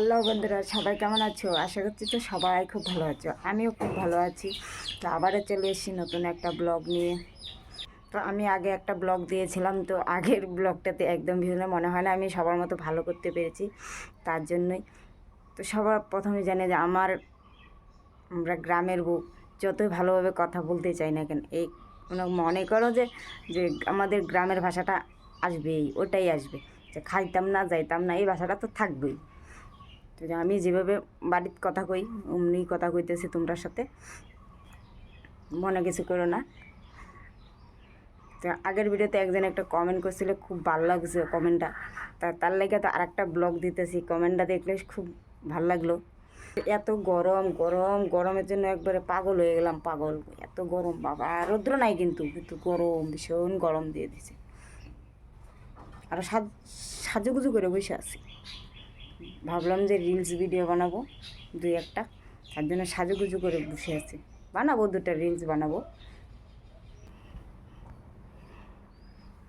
Hello বন্ধুরা, সবাই কেমন আছো? আশা করছি তো সবাই খুব ভালো আছো। আমিও খুব ভালো আছি। তো আবারও চলে এসেছি নতুন একটা ব্লগ নিয়ে। তো আমি আগে একটা ব্লগ দিয়েছিলাম, তো আগের ব্লগটাতে একদম ভিউ মনে হয় না, আমি সবার মতো ভালো করতে পেরেছি, তার জন্যই। তো সবার প্রথমে জানে যে আমার আমরা গ্রামের বউ, যতই ভালোভাবে কথা বলতে চাই না কেন, এই মনে করো যে যে আমাদের গ্রামের ভাষাটা আসবেই, ওটাই আসবে। যে খাইতাম না, যাইতাম না, এই ভাষাটা তো থাকবেই। তো আমি যেভাবে বাড়ির কথা কই, অমনি কথা কইতেছি তোমরা সাথে, মনে কিছু করো না। তো আগের ভিডিওতে একজন একটা কমেন্ট করছিল, খুব ভালো লাগছে কমেন্টটা তা তার লাগে তো আরেকটা ব্লগ দিতেছি কমেন্টটা দেখলে খুব ভালো লাগল। এত গরম গরম, গরমের জন্য একবারে পাগল হয়ে গেলাম, পাগল। এত গরম, বাবা, রৌদ্র নাই কিন্তু কিন্তু গরম, ভীষণ গরম দিয়ে দিছে। আর সাজ, সাজুগুজু করে বসে আছি। ভাবলাম যে রিলস ভিডিও বানাবো, দুই একটা। তার জন্য সাজুগুজু করে বসে আছি। বানাবো দুটা রিলস বানাবো।